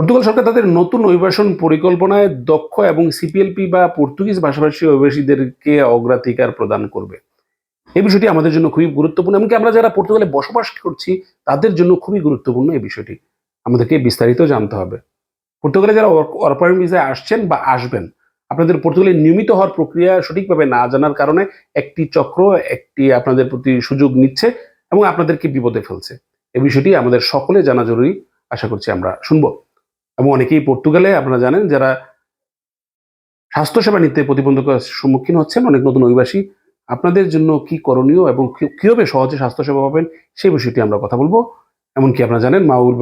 Portugal সরকার তাদের নতুন অভিবাসন পরিকল্পনায় দক্ষ এবং সিপিএলপি বা পর্তুগিজ ভাষাভাষী অভিবাসীদেরকে অগ্রাধিকার প্রদান করবে। এই বিষয়টি আমাদের জন্য খুবই গুরুত্বপূর্ণ এমনকি আমরা যারা পর্তুগালে বসবাস করছি, তাদের জন্য খুবই গুরুত্বপূর্ণ এই বিষয়টি। আমাদেরকে বিস্তারিত জানতে হবে। পর্তুগালে যারা অরপারেন্ট ভিসায় আসছেন বা আসবেন, আপনাদের পর্তুগালে নিয়মিত হওয়ার প্রক্রিয়া সঠিকভাবে না জানার কারণে একটি চক্র, একটি আপনাদের প্রতি সুযোগ নিচ্ছে এবং আপনাদেরকে বিপদে ফেলছে। এই বিষয়টি আমাদের সকলে জানা জরুরি। আশা করছি আমরা শুনব। এবং অনেকেই পর্তুগালে, আপনারা জানেন, যারা স্বাস্থ্যসেবা নিতে প্রতিবন্ধকের সম্মুখীন হচ্ছেন, অনেক নতুন অভিবাসী, আপনাদের জন্য কি করণীয় এবং কীভাবে সহজে স্বাস্থ্যসেবা পাবেন সেই বিষয়টি আমরা কথা বলব। এমনকি আপনারা জানেন, মাউল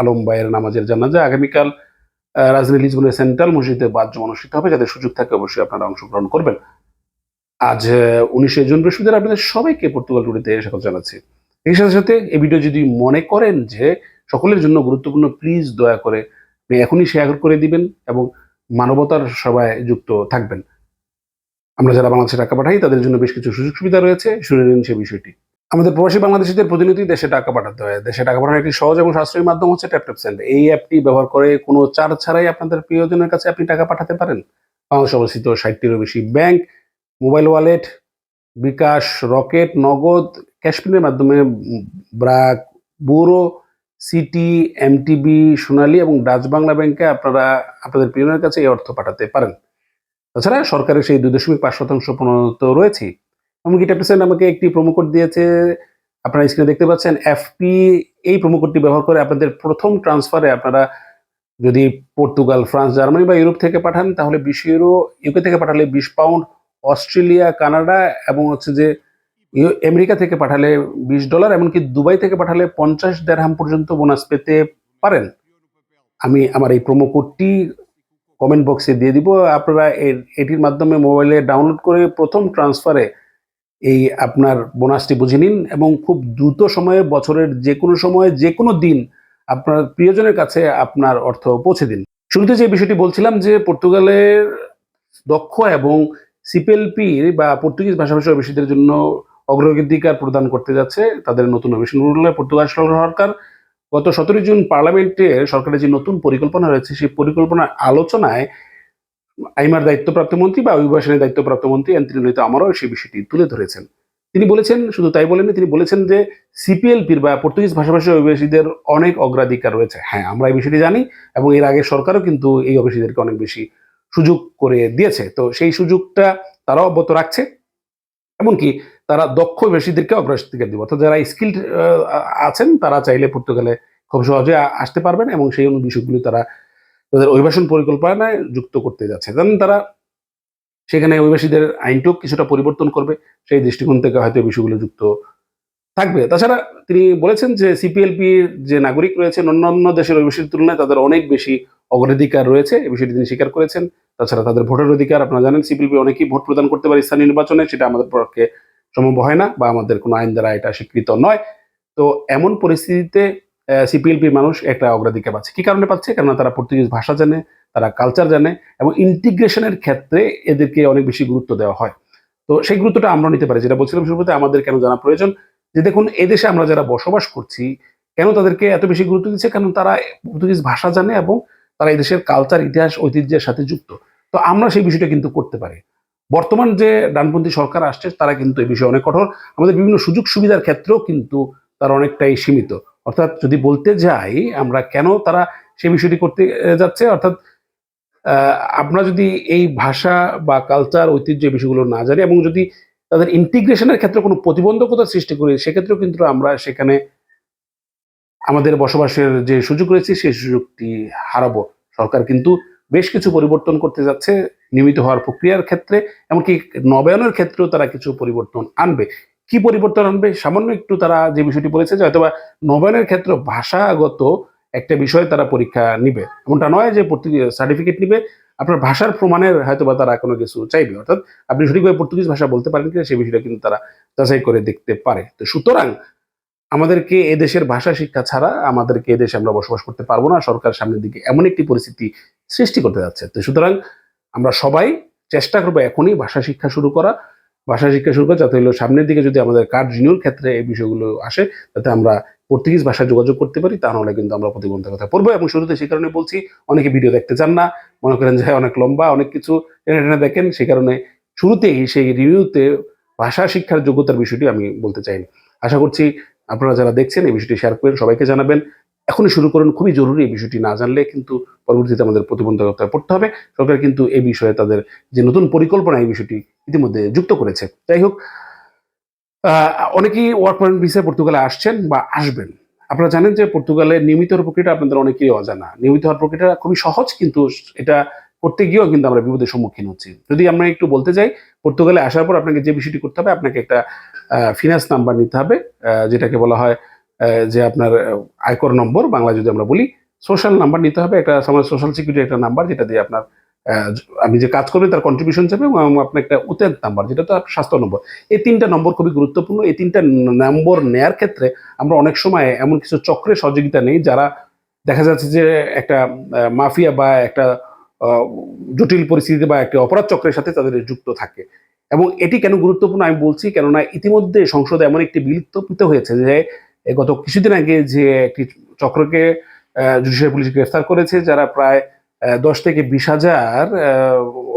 আলম ভাইয়ের নামাজের জানাজা আগামীকাল রাজধানী লিসবনের সেন্ট্রাল মসজিদে বাদ্য অনুষ্ঠিত হবে, যাদের সুযোগ থাকে অবশ্যই আপনারা অংশগ্রহণ করবেন। আজ উনিশে জুন বৃহস্পতিবার আপনাদের সবাইকে পর্তুগাল টুরিতে স্বাগত জানাচ্ছি। এই সাথে সাথে এই ভিডিও যদি মনে করেন যে সকলের জন্য গুরুত্বপূর্ণ, প্লিজ দয়া করে এখনই শেয়ার করে দিবেন এবং মানবতার সভায় যুক্ত থাকবেন। আমরা যারা বাংলাদেশে টাকা পাঠাই, তাদের জন্য বেশ কিছু সুযোগ সুবিধা রয়েছে। শুনে নিন সে বিষয়টি। আমাদের প্রবাসী বাংলাদেশিদের প্রতিনিধি দেশে টাকা পাঠাতে হয়। দেশে টাকা পাঠানোর একটি সহজ এবং সাশ্রয়ী মাধ্যম হচ্ছে ট্যাপট্যাপ সেন্ড এই অ্যাপটি ব্যবহার করে কোনো চার্জ ছাড়াই আপনাদের প্রিয়জনের কাছে আপনি টাকা পাঠাতে পারেন। বাংলাদেশ অবস্থিত ষাটটিরও বেশি bank, mobile wallet, bKash, Rocket, Nagad ক্যাশপিনের মাধ্যমে BRAC Bureau City, MTB, Sonali এবং ডাচ বাংলা ব্যাংকে আপনারা আপনাদের প্রিয়জনের কাছে এই অর্থ পাঠাতে পারেন। তাছাড়া সরকারের সেই দুই দশমিক পাঁচ শতাংশ প্রণোদিত রয়েছে এমনকি ট্যাপটেসেন্ট আমাকে একটি প্রোমো কোড দিয়েছে। আপনারা স্ক্রিনে দেখতে পাচ্ছেন এফপি এই প্রোমো কোডটি ব্যবহার করে আপনাদের প্রথম ট্রান্সফারে আপনারা যদি পর্তুগাল, ফ্রান্স, জার্মানি বা ইউরোপ থেকে পাঠান, তাহলে বিশ ইউরো ইউকে থেকে পাঠালে বিশ পাউন্ড অস্ট্রেলিয়া, কানাডা এবং হচ্ছে যে আমেরিকা থেকে পাঠালে বিশ ডলার, এমনকি দুবাই থেকে পাঠালে পঞ্চাশ দেড়হাম পর্যন্ত বোনাস পেতে পারেন। আমি আমার এই প্রোমো কোডটি কমেন্ট বক্সে দিয়ে দিব। আপনারা এটির মাধ্যমে মোবাইলে ডাউনলোড করে প্রথম ট্রান্সফারে এই আপনার বোনাসটি বুঝে নিন এবং খুব দ্রুত সময়ে বছরের যে কোনো সময়ে যে কোনো দিন আপনার প্রিয়জনের কাছে আপনার অর্থ পৌঁছে দিন। শুরুতে যে বিষয়টি বলছিলাম যে পর্তুগালের দক্ষ এবং সিপিএলপি বা পর্তুগিজ ভাষাভাষী অভিবাসীদের জন্য অগ্রাধিকার প্রদান করতে যাচ্ছে, তাদের নতুন রুলে পর্তুগাল সরকার গত সতেরোই জুন পার্লামেন্টে সরকারের যে নতুন পরিকল্পনা রয়েছে, সেই পরিকল্পনার আলোচনায় আইমার দায়িত্বপ্রাপ্ত মন্ত্রী বা অভিবাসনের দায়িত্বপ্রাপ্ত মন্ত্রী অ্যান্টনি আমারও সেই বিষয়টি তুলে ধরেছেন। তিনি বলেছেন, শুধু তাই বলেননি, তিনি বলেছেন যে সিপিএলপির বা পর্তুগিজ ভাষাভাষী অভিবাসীদের অনেক অগ্রাধিকার রয়েছে। হ্যাঁ আমরা এই বিষয়টি জানি এবং এর আগে সরকারও কিন্তু এই অভিবাসীদেরকে অনেক বেশি সুযোগ করে দিয়েছে। তো সেই সুযোগটা তারাও অব্যাহত রাখছে। এমনকি তারা দক্ষ অভিবাসীদেরকে অগ্রাধিকার দিব। অর্থাৎ যারা স্কিল্ড আছেন, তারা চাইলে পর্তুগালে খুব সহজে আসতে পারবেন এবং সেই অনু বিষয়গুলি তারা তাদের অভিবাসন পরিকল্পনায় যুক্ত করতে যাচ্ছে। কারণ তারা সেখানে অভিবাসীদের আইনটাও কিছুটা পরিবর্তন করবে, সেই দৃষ্টিকোণ থেকে হয়তো বিষয়গুলো যুক্ত থাকবে। তাছাড়া তিনি বলেছেন যে সিপিএলপি যে নাগরিক রয়েছেন, অন্যান্য দেশের অভিবাসীর তুলনায় তাদের অনেক বেশি অগ্রাধিকার রয়েছে। এ বিষয়টি তিনি স্বীকার করেছেন। তাছাড়া তাদের ভোটের অধিকার, আপনারা জানেন সিপিএলপি অনেকেই ভোট প্রদান করতে পারে স্থানীয় নির্বাচনে, সেটা আমাদের পক্ষে সম্ভব হয় না বা আমাদের কোনো আইন দ্বারা এটা স্বীকৃত নয়। তো এমন পরিস্থিতিতে সিপিএলপির মানুষ একটা অগ্রাধিকার পাচ্ছে। কি কারণে পাচ্ছে? কেননা তারা পর্তুগিজ ভাষা জানে, তারা কালচার জানে এবং ইন্টিগ্রেশনের ক্ষেত্রে এদেরকে অনেক বেশি গুরুত্ব দেওয়া হয়। তো সেই গুরুত্বটা আমরা নিতে পারি। যেটা বলছিলাম শুরুতে, আমাদের কেন জানা প্রয়োজন? যে দেখুন, এদেশে আমরা যারা বসবাস করছি, কেন তাদেরকে এত বেশি গুরুত্ব দিচ্ছে? কারণ তারা পর্তুগিজ ভাষা জানে এবং তারা এদেশের কালচার ইতিহাস, ঐতিহ্যের সাথে যুক্ত। তো আমরা সেই বিষয়টা কিন্তু করতে পারি। বর্তমান যে ডানপন্থী সরকার আসছে, তারা কিন্তু এই বিষয়ে অনেক কঠোর। আমাদের বিভিন্ন সুযোগ সুবিধার ক্ষেত্রেও কিন্তু তারা অনেকটাই সীমিত। অর্থাৎ যদি বলতে যাই, আমরা কেন তারা সে বিষয়টি করতে যাচ্ছে? অর্থাৎ আমরা যদি এই ভাষা বা কালচার ঐতিহ্য বিষয়গুলো না জানি এবং যদি তাদের ইন্টিগ্রেশনের ক্ষেত্রে কোনো প্রতিবন্ধকতা সৃষ্টি করি, সেক্ষেত্রেও কিন্তু আমরা সেখানে আমাদের বসবাসের যে সুযোগ রয়েছে, সেই সুযোগটি হারাবো। সরকার কিন্তু বেশ কিছু পরিবর্তন করতে যাচ্ছে, নিয়মিত হওয়ার প্রক্রিয়ার ক্ষেত্রে, এমনকি নবায়নের ক্ষেত্রেও তারা কিছু পরিবর্তন আনবে। কি পরিবর্তন আনবে সামান্য একটু তারা যে বিষয়টি বলেছে যে হয়তোবা নবায়নের ক্ষেত্রে ভাষাগত একটা বিষয় তারা পরীক্ষা নিবে। এমনটা নয় যে সার্টিফিকেট নিবে, আপনার ভাষার প্রমাণের হয়তোবা তারা কোনো কিছু চাইবে। অর্থাৎ আপনি সঠিকভাবে পর্তুগিজ ভাষা বলতে পারেন কিনা সেই বিষয়টা কিন্তু তারা যাচাই করে দেখতে পারে। তো সুতরাং আমাদেরকে এদেশের ভাষা শিক্ষা ছাড়া আমাদেরকে এদেশে আমরা বসবাস করতে পারব না। সরকার সামনের দিকে এমন একটি পরিস্থিতি সৃষ্টি করতে যাচ্ছে। তো সুতরাং আমরা সবাই চেষ্টা করব এখনই ভাষা শিক্ষা শুরু করা। ভাষা শিক্ষা শুরু করা, যাতে হলো সামনের দিকে যদি আমাদের কার্ড রিনিউর ক্ষেত্রে এই বিষয়গুলো আসে, তাতে আমরা পর্তুগিজ ভাষায় যোগাযোগ করতে পারি তা নাহলে কিন্তু আমরা প্রতিবন্ধকতা পড়ব। এবং শুরুতে সেই কারণে বলছি, অনেকে ভিডিও দেখতে চান না, মনে করেন যে অনেক লম্বা, অনেক কিছু টেনে টেনে দেখেন সেই কারণে শুরুতেই সেই রিভিউতে ভাষা শিক্ষার যোগ্যতার বিষয়টি আমি বলতে চাইনি আশা করছি আপনারা যারা দেখছেন, এই বিষয়টি শেয়ার করেন, সবাইকে জানাবেন। এখনই শুরু করুন, খুবই জরুরি এই বিষয়টি না জানলে কিন্তু পরবর্তীতে আমাদের প্রতিবন্ধকতায় পড়তে হবে। সরকার কিন্তু এই বিষয়ে তাদের যে নতুন পরিকল্পনা, এই বিষয়টি ইতিমধ্যে যুক্ত করেছে। যাই হোক অনেকেই ওয়ার্ক পয়েন্ট ভিসায় পর্তুগালে আসছেন বা আসবেন। আপনারা জানেন যে পর্তুগালে নিয়মিত হওয়ার প্রক্রিয়াটা আপনাদের অনেকেই অজানা। নিয়মিত হওয়ার প্রক্রিয়াটা খুবই সহজ, কিন্তু এটা করতে গিয়েও কিন্তু আমরা বিপদের সম্মুখীন হচ্ছি। যদি আমরা একটু বলতে যাই, পর্তুগালে আসার পর আপনাকে যে বিষয়টি করতে হবে, আপনাকে একটা ফিনান্স নাম্বার নিতে হবে যেটাকে বলা হয় যে আপনার আয়কর নম্বর, বাংলা যদি আমরা বলি সোশ্যাল নাম্বার নিতে হবে, একটা আমার সোশ্যাল সিকিউরিটি একটা নাম্বার যেটা দিয়ে আপনার আমি যে কাজ করবেন তার কন্ট্রিবিউশন যাবে এবং আপনার একটা উতেন্ত নাম্বার যেটা তো স্বাস্থ্য নম্বর এই তিনটা নম্বর খুবই গুরুত্বপূর্ণ। এই তিনটা নম্বর নেয়ার ক্ষেত্রে আমরা অনেক সময় এমন কিছু চক্রের সহযোগিতা নেই যারা দেখা যাচ্ছে যে একটা মাফিয়া বা একটা জটিল পরিস্থিতি বা একটা অপরাধ চক্রের সাথে তাদের যুক্ত থাকে। এবং এটি কেন গুরুত্বপূর্ণ আমি বলছি, কেননা ইতিমধ্যে সংসদে এমন একটি বিল উত্থাপিত হয়েছে যে গত কিছুদিন আগে যে একটি চক্রকে জুডিশিয়াল পুলিশ গ্রেফতার করেছে, যারা প্রায় দশ থেকে বিশ হাজার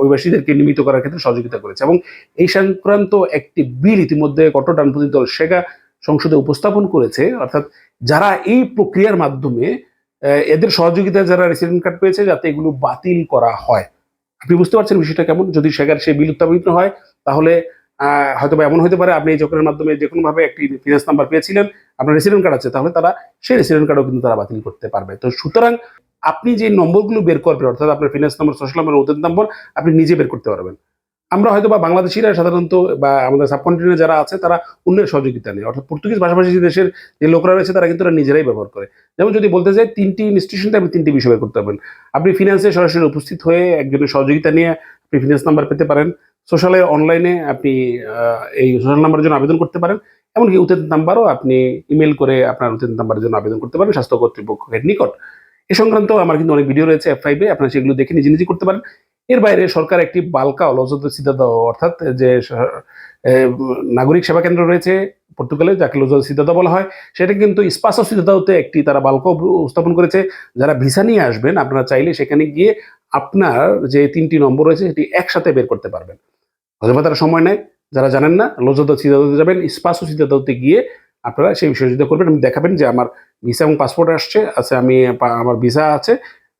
অভিবাসীদেরকে নিয়মিত করার ক্ষেত্রে সহযোগিতা করেছে। এবং এই সংক্রান্ত একটি বিল ইতিমধ্যে কট্টর ডানপন্থী দল সেগা সংসদে উপস্থাপন করেছে। অর্থাৎ যারা এই প্রক্রিয়ার মাধ্যমে এদের সহযোগিতা যারা রেসিডেন্ট কার্ড পেয়েছে, যাতে এগুলো বাতিল করা হয়। আপনি বুঝতে পারছেন বিষয়টা কেমন? যদি সেগার সেই বিল উত্থাপিত হয়, তাহলে হয়তো বা এমন হতে পারে আপনি এই চক্রের মাধ্যমে যে কোনো ভাবে একটি ফিনান্স নাম্বার পেয়েছিলেন, আপনার রেসিডেন্ট কার্ড আছে, তাহলে তারা সেই রেসিডেন্ট কার্ডও কিন্তু তারা বাতিল করতে পারবে। তো সুতরাং আপনি যে নম্বরগুলো বের করবেন, অর্থাৎ আপনার ফিনান্স নম্বর সোশ্যাল নম্বর ওদের নম্বর আপনি নিজে বের করতে পারবেন। আমরা হয়তো বা বাংলাদেশিরা সাধারণত বা আমাদের সাবকন্টিনেন্টে যারা আছে, তারা অন্যের সহযোগিতা নেই অর্থাৎ পর্তুগিজ ভাষাভাষী দেশের যে লোকরা রয়েছে, তারা কিন্তু নিজেরাই ব্যবহার করে। যেমন যদি বলতে চাই, তিনটি ইনস্টিটিউশনতে আপনি তিনটি বিষয় করতে পারবেন। আপনি ফিনান্সে সরাসরি উপস্থিত হয়ে একজনের সহযোগিতা নিয়ে আপনি ফিনান্স নাম্বার পেতে পারেন। সোশ্যালে, অনলাইনে আপনি এই সোশ্যাল নাম্বারের জন্য আবেদন করতে পারেন। এমনকি উতেন নাম্বারও আপনি ইমেল করে আপনার উতেন নাম্বারের জন্য আবেদন করতে পারেন, স্বাস্থ্য কর্তৃপক্ষের নিকট। এ সংক্রান্ত আমার কিন্তু অনেক ভিডিও রয়েছে এফ ফাইভে আপনারা সেগুলো দেখে নিজে নিজে করতে পারেন। এর বাইরে সরকার একটি বালকা অলজত সিদ্ধান্ত, অর্থাৎ যে নাগরিক সেবা কেন্দ্র রয়েছে পর্তুগালে, যাকে লোজল সিদ্ধান্ত বলা হয়, সেটা কিন্তু স্পাস সিদ্ধান্ততে একটি তারা বালকা উপস্থাপন করেছে। যারা ভিসা নিয়ে আসবেন, আপনারা চাইলে সেখানে গিয়ে আপনার যে তিনটি নম্বর রয়েছে, সেটি একসাথে বের করতে পারবেন। হয়তো তারা সময় নেয়। যারা জানেন না লোজত সিদ্ধান্তে যাবেন, স্পাস সিদ্ধান্ততে গিয়ে আপনারা সেই যদি করবেন। আপনি দেখাবেন যে আমার ভিসা এবং পাসপোর্ট আসছে, আছে আমি আমার ভিসা আছে,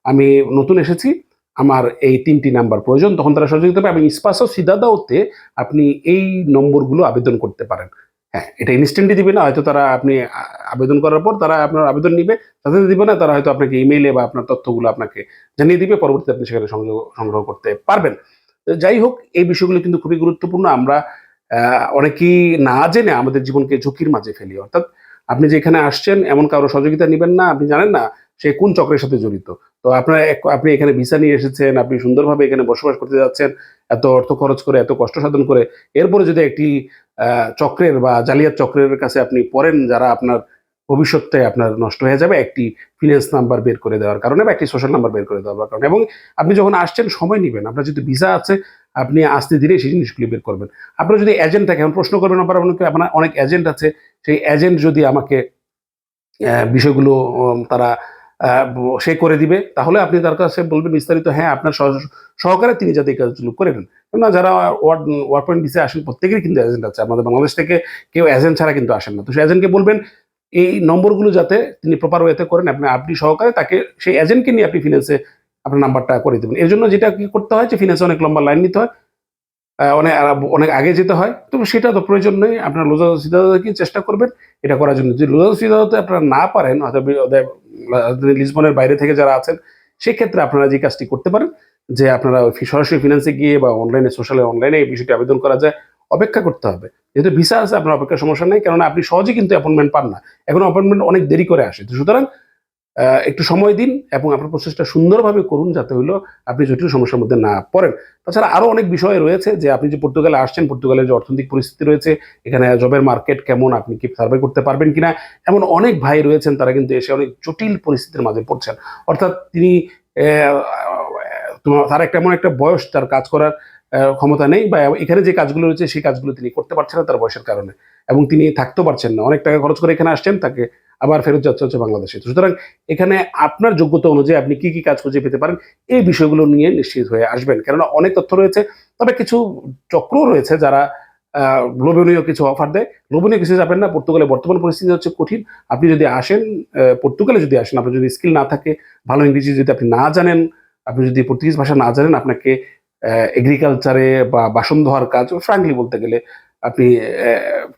আমি নতুন এসেছি, আমার এই তিনটি নাম্বার প্রয়োজন। তখন তারা সহযোগিতা পাবে এবং স্পাস সিদ্ধাদাওতে আপনি এই নম্বরগুলো আবেদন করতে পারেন। হ্যাঁ এটা ইনস্ট্যান্টলি দিবে না। হয়তো তারা আপনি আবেদন করার পর তারা আপনার আবেদন নিবে। সাথে দিবে না, তারা হয়তো আপনাকে ইমেইলে বা আপনার তথ্যগুলো আপনাকে জানিয়ে দিবে। পরবর্তীতে আপনি সেখানে সংযোগ, সংগ্রহ করতে পারবেন। যাই হোক, এই বিষয়গুলো কিন্তু খুবই গুরুত্বপূর্ণ। আমরা অনেকেই না জেনে আমাদের জীবনকে ঝুঁকির মাঝে ফেলি। অর্থাৎ আপনি যেখানে আসছেন, এমন কারও সহযোগিতা নেবেন না। আপনি জানেন না সে কোন চক্রের সাথে জড়িত। তো আপনার আপনি এখানে ভিসা নিয়ে এসেছেন, আপনি সুন্দরভাবে এখানে বসবাস করতে যাচ্ছেন, এত অর্থ খরচ করে, এত কষ্ট সাধন করে। এরপরে যদি একটি চক্রের বা জালিয়াত চক্রের কাছে আপনি পড়েন, যারা আপনার ভবিষ্যতে আপনার নষ্ট হয়ে যাবে, একটি ফিনান্স নাম্বার বের করে দেওয়ার কারণে বা একটি সোশ্যাল নাম্বার বের করে দেওয়ার কারণে। এবং আপনি যখন আসছেন, সময় নেবেন। আপনার যদি ভিসা আছে, আপনি আসতে ধীরে সেই জিনিসগুলি বের করবেন। আপনার যদি এজেন্ট থাকে, এখন প্রশ্ন করবেন আবার অনেকে, আপনার অনেক এজেন্ট আছে, সেই এজেন্ট যদি আমাকে বিষয়গুলো তারা সে করে দিবে, তাহলে আপনি তার কাছে বলবেন বিস্তারিত হ্যাঁ আপনার সহ- সহকারে তিনি যাতে এই কাজগুলো করে নেন। না যারা ওয়ার্ড পয়েন্ট ভিসে আসেন, প্রত্যেকেরই কিন্তু এজেন্ট আছে। আমাদের বাংলাদেশ থেকে কেউ এজেন্ট ছাড়া কিন্তু আসেন না। তো সেই এজেন্টকে বলবেন এই নম্বরগুলো যাতে তিনি প্রপার ওয়েতে করেন, আপনি আপনি সহকারে তাকে সেই এজেন্টকে নিয়ে আপনি ফিনান্সে আপনার নাম্বারটা করে দেবেন। এর জন্য যেটা কি করতে হয় যে ফিনান্সে অনেক লম্বা লাইন নিতে হয় অনেক অনেক আগে যেতে হয়। তো সেটা তো প্রয়োজন নেই, আপনার লোজা সিদ্ধান্তকে চেষ্টা করবেন, এটা করার জন্য। যদি লোজা সিদ্ধান্ত আপনারা না পারেন হয়তো লিসবনের বাইরে থেকে যারা আছেন, সেক্ষেত্রে আপনারা যে কাজটি করতে পারেন, যে আপনারা সরাসরি ফিনান্সে গিয়ে বা অনলাইনে সোশ্যালে অনলাইনে এই বিষয়টি আবেদন করা যায়। অপেক্ষা করতে হবে। যেহেতু ভিসা আছে, আপনার অপেক্ষার সমস্যা নেই, কেননা আপনি সহজে কিন্তু অ্যাপয়েন্টমেন্ট পান না। এখন অ্যাপয়েন্টমেন্ট অনেক দেরি করে আসে। তো সুতরাং একটু সময় দিন এবং আপনার প্রসেসটা সুন্দরভাবে করুন যাতে হলো আপনি জটিল সমস্যার মধ্যে না পড়েন। তাছাড়া আরও অনেক বিষয় রয়েছে যে, আপনি যে পর্তুগালে আসছেন পর্তুগালের যে অর্থনৈতিক পরিস্থিতি রয়েছে, এখানে জবের মার্কেট কেমন, আপনি কি সার্ভে করতে পারবেন কিনা, এমন অনেক ভাই রয়েছেন, তারা কিন্তু এসে অনেক জটিল পরিস্থিতির মাঝে পড়ছেন। অর্থাৎ তিনি তার একটা এমন একটা বয়স তার কাজ করার ক্ষমতা নেই বা এখানে যে কাজগুলো রয়েছে সেই কাজগুলো তিনি করতে পারছেন না তার বয়সের কারণে এবং তিনি থাকতেও পারছেন না। অনেক টাকা খরচ করে এখানে আসছেন, তাকে আবার ফেরত যাচ্ছে হচ্ছে বাংলাদেশে। সুতরাং এখানে আপনার যোগ্যতা অনুযায়ী আপনি কি কি কাজ খুঁজে পেতে পারেন এই বিষয়গুলো নিয়ে নিশ্চিত হয়ে আসবেন। কেননা অনেক তথ্য রয়েছে, তবে কিছু চক্র রয়েছে যারা লোভনীয় কিছু অফার দেয়। লোভনীয় কিছু যাবেন না, পর্তুগালে বর্তমান পরিস্থিতি হচ্ছে কঠিন। আপনি যদি আসেন পর্তুগালে যদি আসেন, আপনার যদি স্কিল না থাকে, ভালো ইংরেজি যদি আপনি না জানেন, আপনি যদি পর্তুগিজ ভাষা না জানেন, আপনাকে এগ্রিকালচারে বা বাসন ধোয়ার কাজ ফ্রাঙ্কলি বলতে গেলে আপনি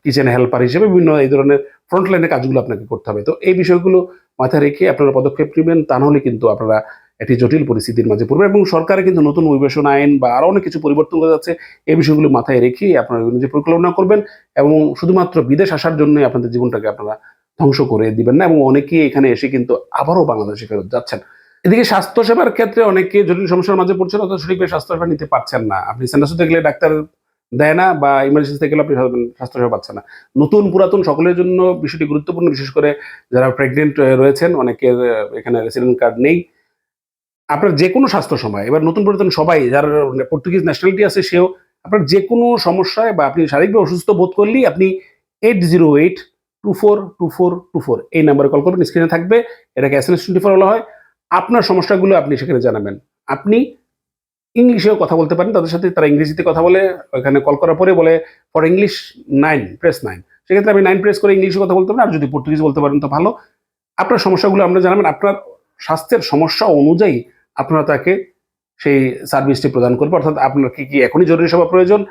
কিচেন হেল্পার হিসেবে বিভিন্ন এই ধরনের ফ্রন্ট লাইনের কাজগুলো আপনাকে করতে হবে। তো এই বিষয়গুলো মাথায় রেখে আপনারা পদক্ষেপ নেবেন, তা নাহলে কিন্তু আপনারা একটি জটিল পরিস্থিতির মাঝে পড়বেন এবং সরকারে কিন্তু নতুন অভিবাসন আইন বা আরও অনেক কিছু পরিবর্তন করা যাচ্ছে, এই বিষয়গুলো মাথায় রেখে আপনারা অনুযায়ী পরিকল্পনা করবেন এবং শুধুমাত্র বিদেশ আসার জন্যই আপনাদের জীবনটাকে আপনারা ধ্বংস করে দিবেন না এবং অনেকেই এখানে এসে কিন্তু আবারও বাংলাদেশে ফেরত যাচ্ছেন। এদিকে স্বাস্থ্যসেবার ক্ষেত্রে অনেকে জটিল সমস্যার মাঝে পড়ছেন অথবা সঠিকভাবে স্বাস্থ্যসেবা নিতে পারছেন না। আপনি সেন্টাসুতে গেলে ডাক্তার দেয় না বা ইমার্জেন্সিতে গেলে আপনি স্বাস্থ্যসেবা পাচ্ছেন না। নতুন পুরাতন সকলের জন্য বিষয়টি গুরুত্বপূর্ণ, বিশেষ করে যারা প্রেগনেন্ট রয়েছেন, অনেকের এখানে রেসিডেন্ট কার্ড নেই। আপনার যে কোনো স্বাস্থ্য সময়, এবার নতুন পুরাতন সবাই, যার পর্তুগিজ ন্যাশনালিটি আছে, সেও আপনার যে কোনো সমস্যায় বা আপনি শারীরিকভাবে অসুস্থ বোধ করলেই আপনি eight zero eight two four two four two four এই নাম্বারে কল করবেন। স্ক্রিনে থাকবে। এটাকে S M S twenty four বলা হয়। আপনার সমস্যাগুলো আপনি সেখানে জানাবেন। আপনি ইংলিশেও কথা বলতে পারেন, তাদের সাথে তারা ইংরেজিতে কথা বলে ওখানে কল করার পরে বলে for English nine press nine সেক্ষেত্রে আপনি নাইন প্রেস করে ইংলিশে কথা বলতে পারেন, আর যদি পর্তুগিজ বলতে পারেন, তো ভালো। আপনার সমস্যাগুলো আমরা জানাবেন, আপনার স্বাস্থ্যের সমস্যা অনুযায়ী আপনারা তাকে সেই সার্ভিসটি প্রদান করবে অর্থাৎ আপনার কি কি এখনই জরুরি সেবা প্রয়োজন?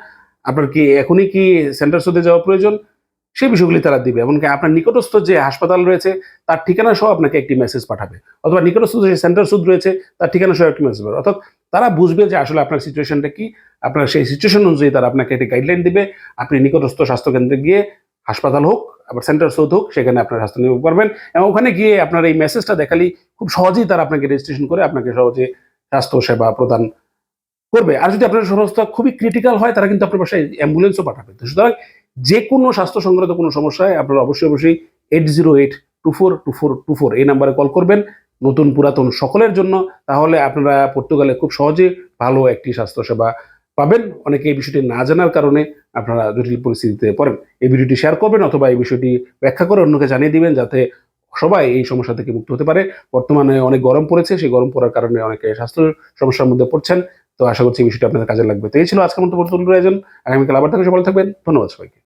আপনার কি এখনই কি সেন্টার সুদে যাওয়া প্রয়োজন? সেই বিষয়গুলি তারা দিবে। এমনকি আপনার নিকটস্থ যে হাসপাতাল রয়েছে, তার ঠিকানা সহ আপনাকে একটি মেসেজ পাঠাবে। অথবা নিকটস্থ যে সেন্টার সুদ রয়েছে, তার ঠিকানা সহ একটি মেসেজ পাঠাবে। অর্থাৎ তারা বুঝবে যে আসলে আপনার সিচুয়েশনটা কি, আপনার সেই সিচুয়েশন অনুযায়ী তারা আপনাকে একটি গাইডলাইন দিবে। আপনি নিকটস্থ স্বাস্থ্যকেন্দ্রে গিয়ে হাসপাতাল হোক, আবার সেন্টার সুদ হোক, সেখানে আপনার স্বাস্থ্য নিয়োগ করবেন এবং ওখানে গিয়ে আপনার এই মেসেজটা দেখালেই খুব সহজেই তারা আপনাকে রেজিস্ট্রেশন করে আপনাকে সহজে স্বাস্থ্য সেবা প্রদান করবে। আর যদি আপনার সমস্যা খুবই ক্রিটিক্যাল হয়, তারা কিন্তু আপনার বাসায় অ্যাম্বুলেন্সও পাঠাবে। সুতরাং যে কোনো স্বাস্থ্য সংক্রান্ত কোনো সমস্যায় আপনারা অবশ্যই অবশ্যই eight zero eight two four two four two four এই নাম্বারে কল করবেন। নতুন পুরাতন সকলের জন্য তাহলে আপনারা পর্তুগালে খুব সহজে ভালো একটি স্বাস্থ্যসেবা পাবেন। অনেকে এই বিষয়টি না জানার কারণে আপনারা জটিল পরিস্থিতিতে পড়েন। এই ভিডিওটি শেয়ার করবেন অথবা এই বিষয়টি ব্যাখ্যা করে অন্যকে জানিয়ে দিবেন যাতে সবাই এই সমস্যা থেকে মুক্ত হতে পারে। বর্তমানে অনেক গরম পড়েছে, সেই গরম পড়ার কারণে অনেকে স্বাস্থ্য সমস্যার মধ্যে পড়ছেন। তো আশা করছি এই বিষয়টি আপনাদের কাজে লাগবে। তো এই ছিল আজকের মতো পর্যন্ত আয়োজন। আগামীকাল আবার থাকলে সবাই থাকবেন। ধন্যবাদ সবাইকে।